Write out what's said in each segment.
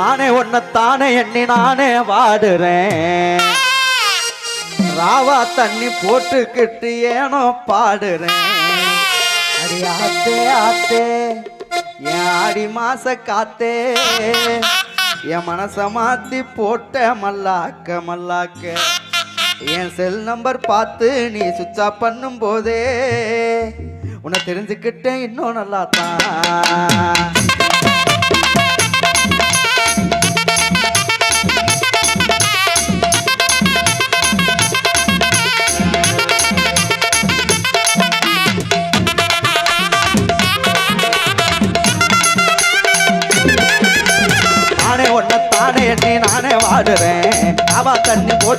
மானே ஒன்னத்தானே எண்ணி நானே வாடுறேன். ராவா தண்ணி போட்டுக்கிட்டு ஏனோ பாடுறேன். அடி ஆத்தே ஆத்தே என் ஆடி மாச காத்தே. என் மனச மாத்தி போட்ட மல்லாக்க மல்லாக்க. என் செல் நம்பர் பார்த்து நீ சுவிட்ச் ஆஃப் பண்ணும் போதே உன்னை தெரிஞ்சுக்கிட்டேன் இன்னும் நல்லா தான்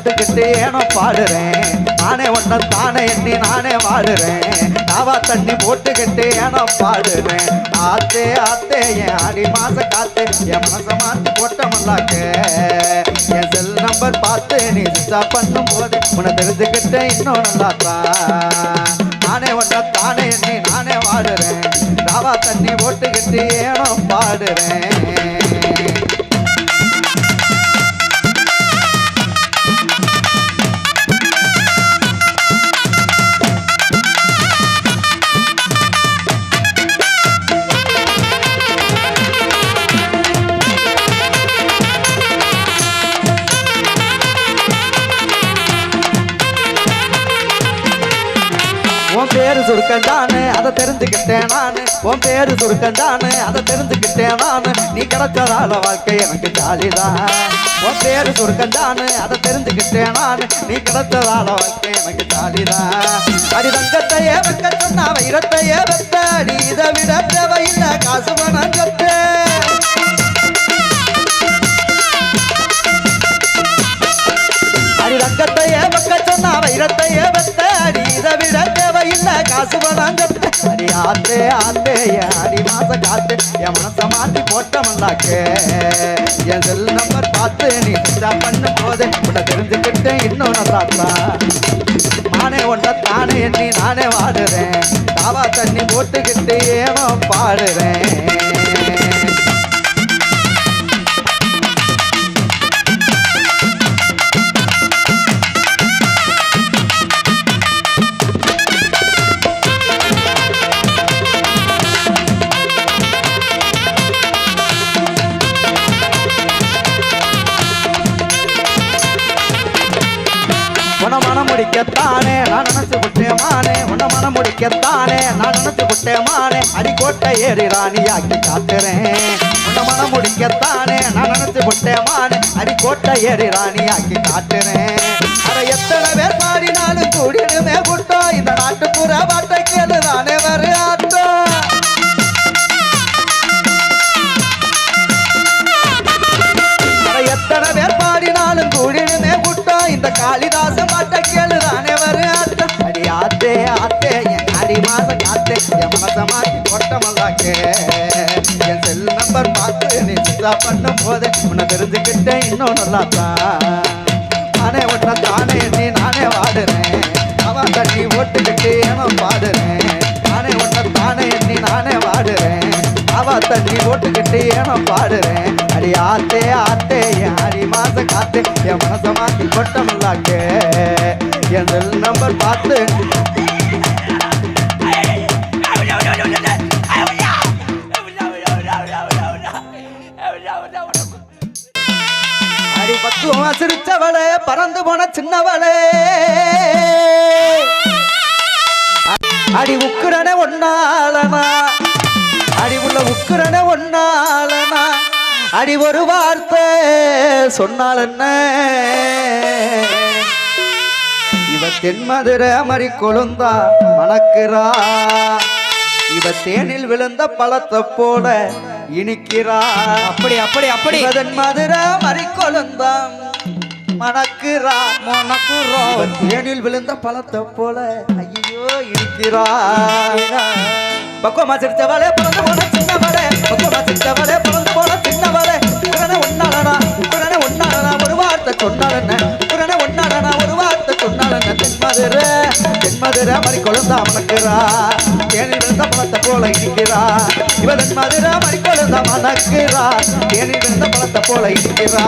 தண்ணி ஏனோ பாடுறேன். நானே ஒன்ன தானே எண்ணி நானே வாடுறேன் நாவா தண்ணி போட்டுக்கிட்டு ஏனோ பாடுறேன். ஆத்தே ஆத்தே என் அடி மாச காத்தே என் மாச மாத்தி போட்ட மல்லாக்க என் செல் நம்பர் பார்த்து நீ சுத்தா பண்ணும் போது உன்னை தெரிஞ்சுக்கிட்டேன் இன்னும் நல்லா நானே ஒன்ன தானே எண்ணி நானே வாடுறேன் நாவா தண்ணி போட்டுக்கிட்டு ஏனோ பாடுறேன். சுருக்கம் தானே? அதை தெரிஞ்சுக்கிட்டேன் நானு. உன் பேரு சுருக்கம் தானே? அதை தெரிஞ்சுக்கிட்டேன் நானு. நீ கிடைச்சதால வாழ்க்கை? எனக்கு ஜாலிதான். உன் பேரு சுருக்கம் தானே? அதை தெரிஞ்சுக்கிட்டேன் நானு. நீ கிடைச்சதால வாழ்க்கை? எனக்கு ஜாலிதான். அடி தங்கத்தையே வைக்க சொன்ன வைரத்தையே வைத்த அடி இதை விட தேவையில்லை. காசு பணம் கத்தே காசு பணம் அடி ஆத்தே ஆத்தே என் அடி மாச காத்து. என் மனச மாத்தி போட்ட என் செல் நம்பர் பார்த்து நீ சுத்தா பண்ணும் போது உன்னை தெரிஞ்சுக்கிட்டு இன்னும் நல்லா நானே ஒன்றை தானே எண்ணி நானே வாடுறேன். தாவா தண்ணி போட்டுக்கிட்டு ஏனோ பாடுறேன். நினைச்சு மானே அடிக்கோட்டை ஏறி ராணியாக்கி காத்துறேன். உன்னை மனம் முடிக்கத்தானே நான் நினைச்சு விட்டேன் மானே அடிக்கோட்டை ஏறி ராணியாக்கி காட்டுறேன் அதை எத்தனை பேர் பாடினாலும் கூடிடுமே கொடுத்தோம் இந்த நாட்டுப்புற பாட்டை கேளு நானே வர கொட்டமல்லாக்கே என் செல் நம்பர் பார்த்து நீ சுத்தா பண்ணும் போது உன்னை தெரிஞ்சுக்கிட்டேன் இன்னும் நல்லா தான் நானே ஒன்றை தானே நீ நானே வாடுறேன். அவன் தண்ணி ஓட்டுக்கிட்டு ஏனோ பாடுறேன்? நானே ஒன்றை தானே எண்ணி நானே வாடுறேன். அவ தண்ணி போட்டுக்கிட்டு ஏனோ பாடுறேன்? அடி ஆத்தே ஆத்தே என் அடி மாச காத்தே என் மனச மாத்தி கொட்டமல்லாக்கு. என் செல் நம்பர் பார்த்து சிரிச்சவளே பறந்து போன சின்னவளே. அடி உக்குரனே ஒன்னாலனா அடி உள்ள உக்குரனே ஒன்னாலனா அடி ஒரு வார்த்தை சொன்னால் என்ன? இவ தென்மதுரை மறி கொழுந்தா மணக்கிறா. இவ தேனில் விழுந்த பழத்தை போல இனிக்கிறா. அப்படி அப்படி அப்படி. இவ தென்மதுரை மறி கொழுந்தா மணக்கிறா. மணக்குறோம். இவ தேனில் விழுந்த பழத்தை போல ஐயோ இனிக்கிறா. பக்குவமா சிரிச்சவளே பிறந்து போன சின்னவளே. பக்குவமா சிரிச்சவளே பிறந்து போன சின்னவளே. உடனே ஒன்னாடனா உடனே ஒன்னாடனா ஒரு வார்த்தை ஒன்னாடனா ஒரு மதுர என் மதுர மறி கொழுந்தா மணக்கிறா. தேனில் விழுந்த பழத்தை போல இடிக்கிறா இவன் மதுர மறி கொழுந்தா மணக்கிறா. தேனில் விழுந்த பழத்தை போல இடிக்கிறா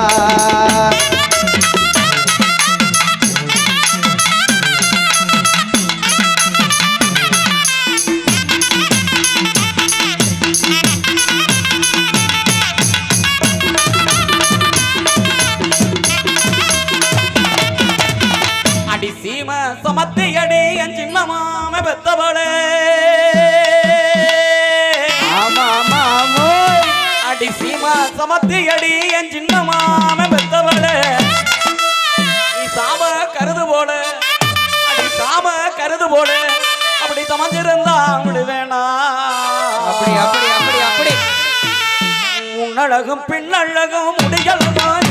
விடுவேனா அப்படி அப்படி அப்படி அப்படி. உன்னழகும் பின்னழகும் முடியலகும்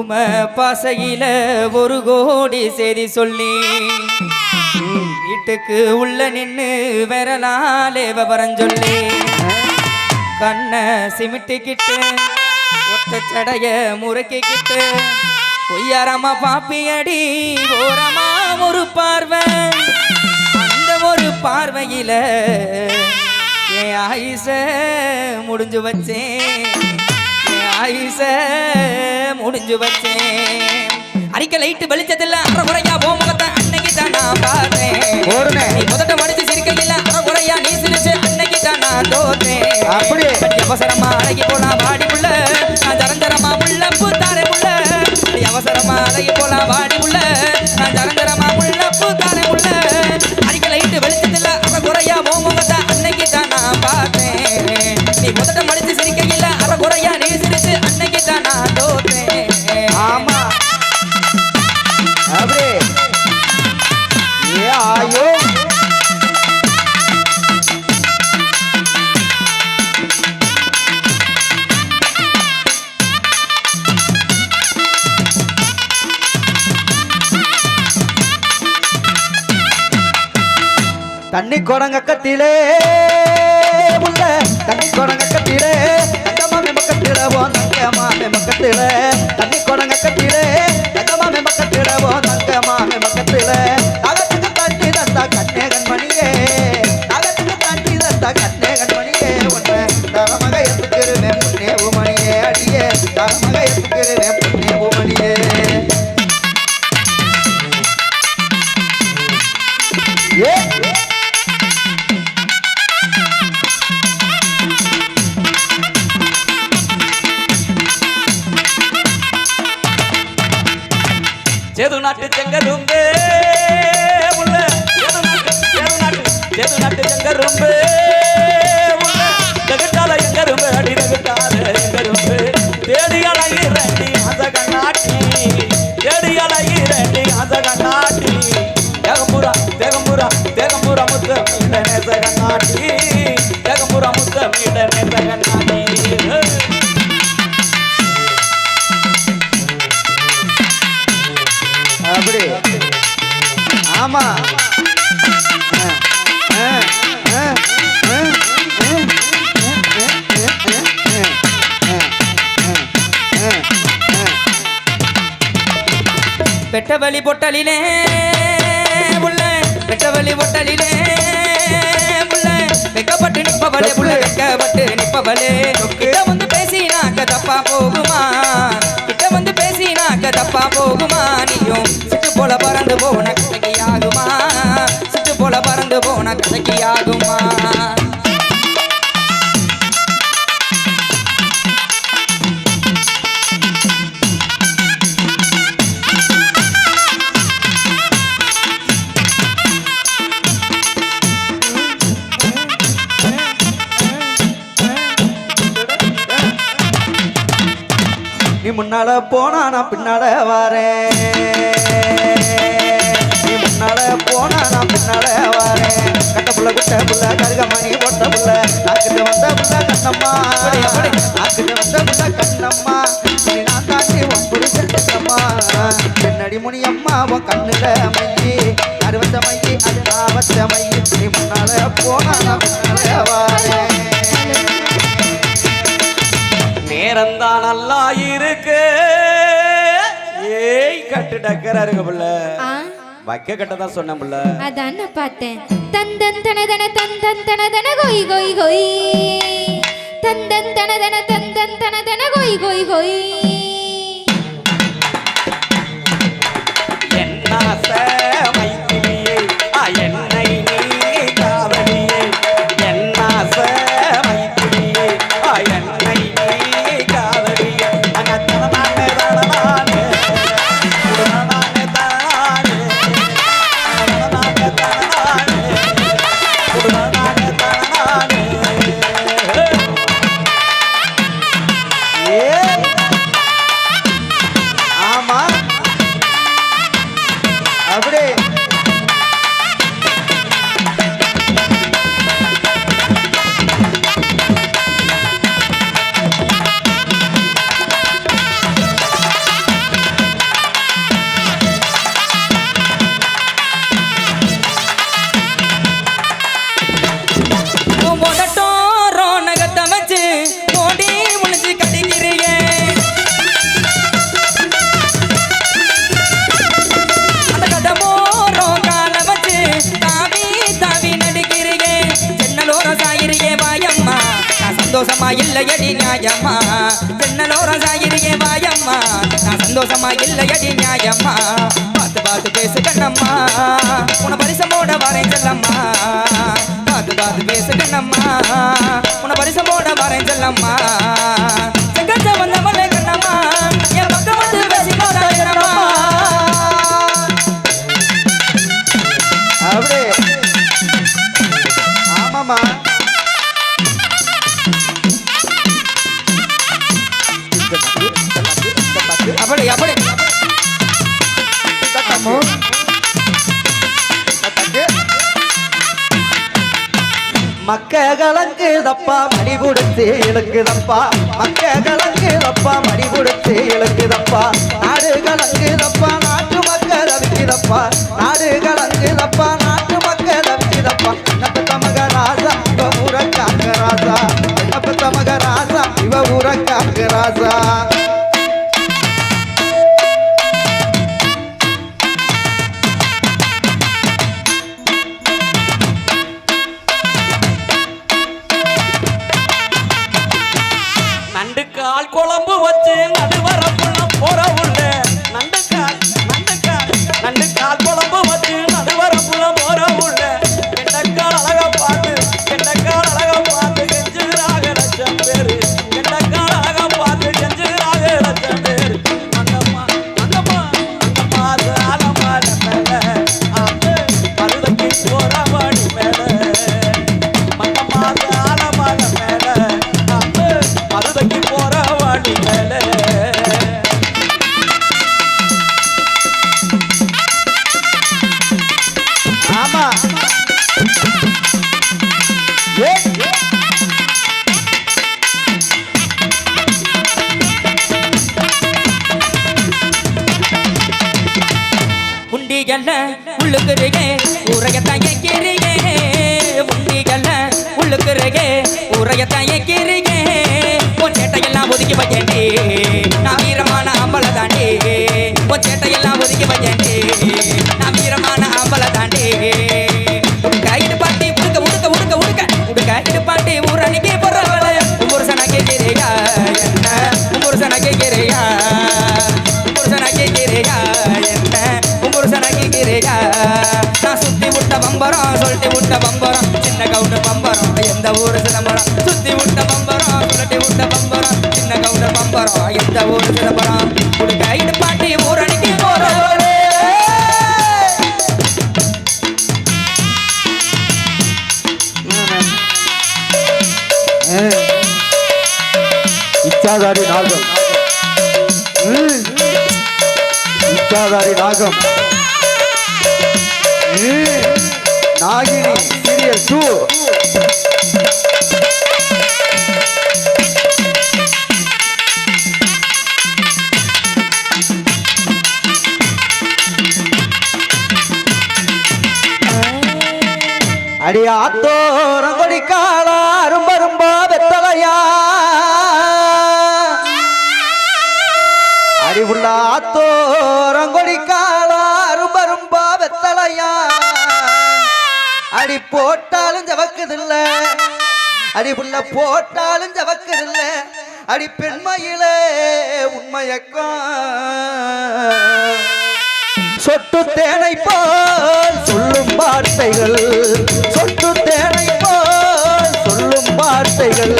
ஊம பசையில ஒரு கோடி செய்தி சொல்லி வீட்டுக்கு உள்ள நின்று விரலாலே விவரம் சொல்லி கண்ணை சிமிட்டிக்கிட்டு ஒத்த சடைய முறுக்கிக்கிட்டு பொய்யாரமா பாப்பியடி ஓரமா ஒரு பார்வை. அந்த ஒரு பார்வையில என் ஆயுச முடிஞ்சு வச்சேன். ஆயுச முடிஞ்சு வச்சேன் அடிக்க லைட்டு வெளிச்சதில்ல அறகுறையா போ முகத்தை அன்னைக்கு தான் நான் பார்த்தேன். நீ முதட்ட மடிச்சு சிரிக்கையில் அறகுறையா நீ சிரிச்சு அன்னைக்கு தான் நான் தோத்தேன் அப்படி. அவசரமா அழகி போலாம் வாடி தண்ணி குரங்க கத்திலே உள்ள தண்ணி குரங்க குரங்கக்கத்திலே தங்கமாமே பக்கத்திலே ஓ தங்கமாமே பக்கத்திலே. தண்ணி குரங்க கத்திலே சேது நாட்டு செங்கரும்பே. உள்ள சேது நாட்டு சேது நாட்டு சேது நாட்டு செங்கரும்பே. உள்ள ஜெகட்டால எங்கரும்பு அடி ஜெகட்டால எங்கரும்பு. தேடியால இரண்டி ரெண்டி அந்த கண்ணாட்டி தேடியால இரண்டி ரெண்டி அந்த கண்ணாட்டி தேகம்புரா தேகம்புரா தேகம்புரா முத்த மீட நேச கண்ணாட்டி தேகம்புரா முத்த மீட நேச கண்ணாட்டி ஆமா. பெட்ட வலி பொட்டலிலே புள்ள பெட்ட வலி பொட்டலிலே புள்ள வெக்கப்பட்டு நிப்பவளே புள்ள வெக்கப்பட்டு நிப்பவளே கிட்ட வந்து பேசினாக்க தப்பா போகுமா? கிட்ட வந்து பேசினாக்க தப்பா போகுமா? நீயும் சிட்டு போல பறந்து போன ஆகுமா? சிட்டு போல பறந்து போன கதைக்கு ஆகுமா? நீ முன்னால போனா நான் பின்னால வரேன் நீ முன்னால போனா நான் பின்னால வாரேன் கட்ட புள்ள குட்ட புள்ள கருகமணி போட்ட புள்ள. நாக்குக்கு வந்த புள்ள கண்ணம்மா. நாக்குக்கு வந்த புள்ள கண்ணம்மா. நீ நான் தாண்டி உன் புருஷன் கண்ணம்மா. என்னடி முனி அம்மா உன் கண்ணுல மையி. அறுபத்த மையி? அது நாவத்த மையி. நீ முன்னால போனா நான் பின்னால வாரேன் நேரம்தான் நல்லா இருக்கு. ஏய் கட்டு டக்கரா இருக்கு புள்ள. வைக்க கட்ட தான் சொன்ன புள்ள. அதான் பார்த்தேன். தந்தன் தனதன தந்தன் தனதன கொய் கொய் கொய். தந்தன் தனதன தந்தன் தனதன கொய் கொய் கொய். என்ன செல்லம்மா. உன பரிசமோட வரேன் செல்லம்மா. பார்த்து பார்த்து பேசு கண்ணம்மா. உன பரிசமோட வரேன் செல்லம்மா. செங்கச்ச வந்தவளே கண்ணம்மா. என் பக்கம் வந்து பேசி கண்ணம்மா மக்க கலங்குதப்பா மடி கொடுத்து இழுக்குதப்பா. மக்க கலங்குதப்பா மடி கொடுத்து இழுக்குதப்பா. நாடு கலங்குதப்பா நாட்டு மக்கள் அவிக்குதப்பா. நாடு கலங்குதப்பா நாட்டு மக்கள் அவிக்குதப்பா. என்னப்ப தமக ராசா பட்டாதாரி நாகம் நாகினி சீரியல் டூ அடி ஆத்தோரம் கொடிக்காலா ரொம்ப ரொம்ப வெத்தலையா? அறிவுள்ள ஆத்தோ போட்டாலும் ஜவக்குதில்ல. அடி புள்ள போட்டாலும் ஜவக்குதில்ல. அடி பெண்மையில உண்மையக்கம். சொட்டு தேனை போல் சொல்லும் வார்த்தைகள். சொட்டு தேனை போல் சொல்லும் வார்த்தைகள்.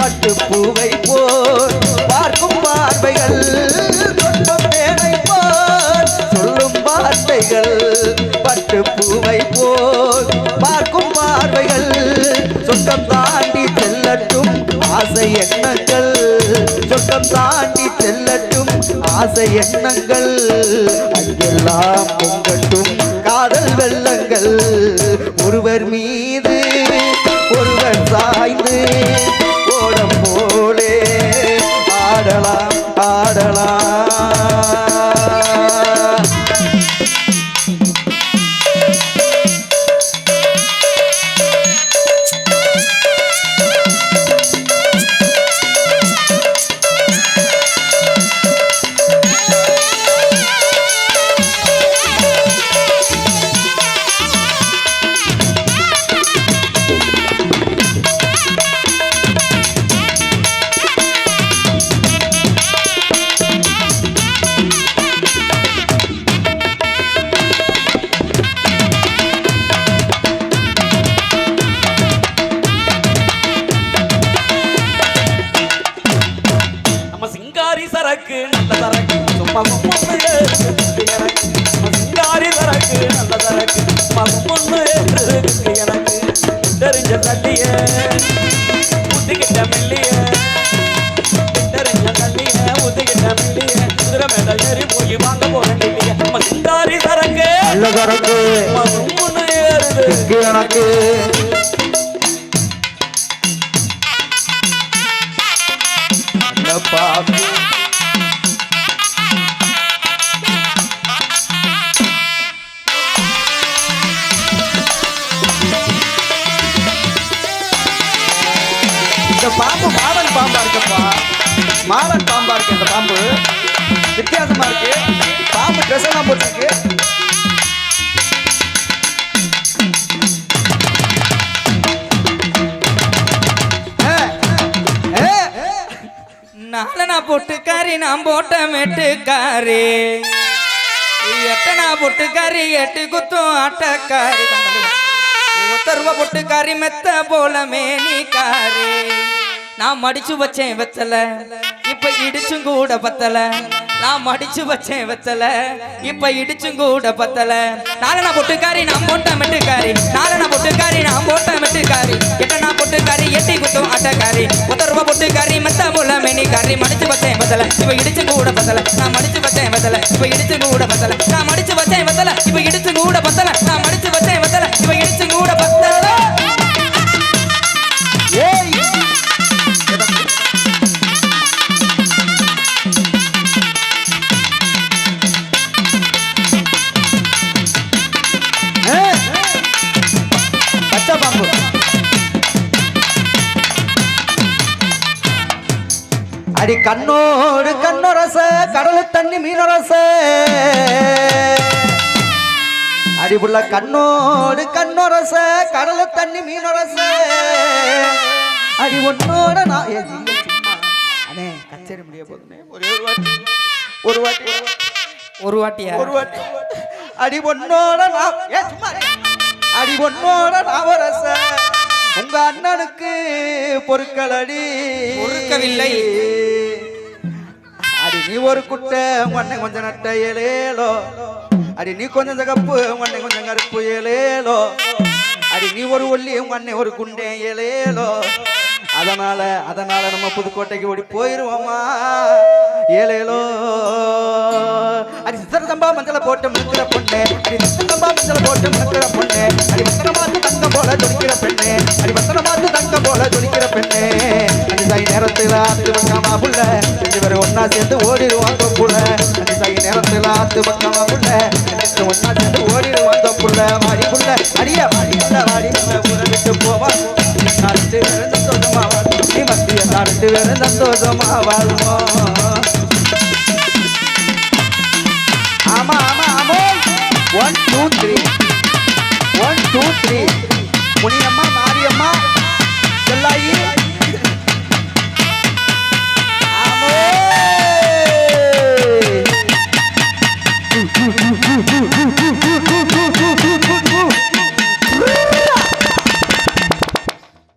பட்டு பூவை போல் பார்க்கும் பார்வைகள். சொட்டு தேனை போல் சொல்லும் வார்த்தைகள். பட்டு பூவை போல் செல்லட்டும். ஆசை எண்ணங்கள் சொட்டம் தாண்டி செல்லட்டும். ஆசை எண்ணங்கள் அங்கெல்லாம் பொங்கட்டும். மெட்டுக்காரி எட்டனா பொட்டுக்காரி எட்டு குத்தும் ஆட்டக்காரி. ஒத்த ரூபா பொட்டுக்காரி மெத்த போல மேனிக்காரி நான் மடிச்சு வச்சேன் வெத்தல இப்ப இடிச்சும் கூட பத்தல. நான் மடிச்சு வச்சேன் வெத்தல இப்ப இடிச்சும் கூட பத்தல. நாலனா பொட்டுக்காரி நான் போட்ட மெட்டுக்காரி நாலனா பொட்டுக்காரி நான் போட்ட மெட்டுக்காரி எட்டனா பொட்டுக்காரி எட்டி குத்தும் ஆட்டக்காரி ஒத்த ரூபா பொட்டுக்காரி மெத்த போல மேனிக்காரி மடிச்சு வச்சேன் வெத்தல இப்ப இடிச்சு கூட பத்தல நான் மடிச்சு வச்சேன் வெத்தல இப்ப இடிச்சு கூட பத்தல நான் மடிச்சு வச்சேன் வெத்தல இப்ப இடிச்சு கூட பத்தல நான் மடிச்சு வச்சேன் வெத்தல இப்ப இடிச்சு கூட பத்தல கண்ணோடு கண்ணொரச கடலு தண்ணி மீனொரச. அடி புள்ள கண்ணோடு கண்ணொரச கடலு தண்ணி மீனொரச. அடி ஒன்னோட நான். அண்ணே கச்சேரி முடிய போதுமே ஒரே ஒரு வாட்டி. ஒரு வாட்டி. ஒரு வாட்டியா? ஒரு வாட்டி. அடி ஒன்னோட நான் ஏ, சும்மா. அடி ஒன்னோட நாவரச. உங்க அண்ணனுக்கு பொருட்களடி பொறுக்கவில்லை. நீ ஒரு குட்டை உங்க அண்ணன் கொஞ்சம் நட்ட ஏலேலோ. அடி நீ கொஞ்சம் தகப்பு உங்க அண்ணன் கொஞ்சம் கருப்பு ஏலேலோ. அடி நீ ஒரு ஒல்லி உங்க அண்ணன் ஒரு குண்டே ஏலேலோ. அதனால அதனால நம்ம புதுக்கோட்டைக்கு ஓடி போயிருவோமா? ஏலேலோ. அடி சித்திரம்பா மஞ்சள போட்டு முக்கிற பொண்ணு. அடி சித்திர மஞ்சள போட்டு முக்கிற பொண்ணு. அடி வசன பார்த்து தங்கம் போல ஜொலிக்கிற பெண்ணு. அடி வசன மாத்து தங்கம் போல ஜொலிக்கிற பெண்ணு. சாய் நேரத்துல ஆத்து பக்கமா புள்ள. ரெண்டு பேரும் ஒன்னா சேர்ந்து ஓடிடுவான் தொப்புல அஞ்சு சாய் நேரத்தில் ஆத்து பக்கமா புள்ள. ஒன்னா சேர்ந்து ஓடிடுவான் தொப்புல மாடி புள்ள அடிய மாடி புள்ள மாடி நம்ம விட்டு போவான் நாட்டு வேறு சந்தோஷமா வாழ்வோம். நீ மத்திய நாட்டு வேறு சந்தோஷமா வாழ்வோம்.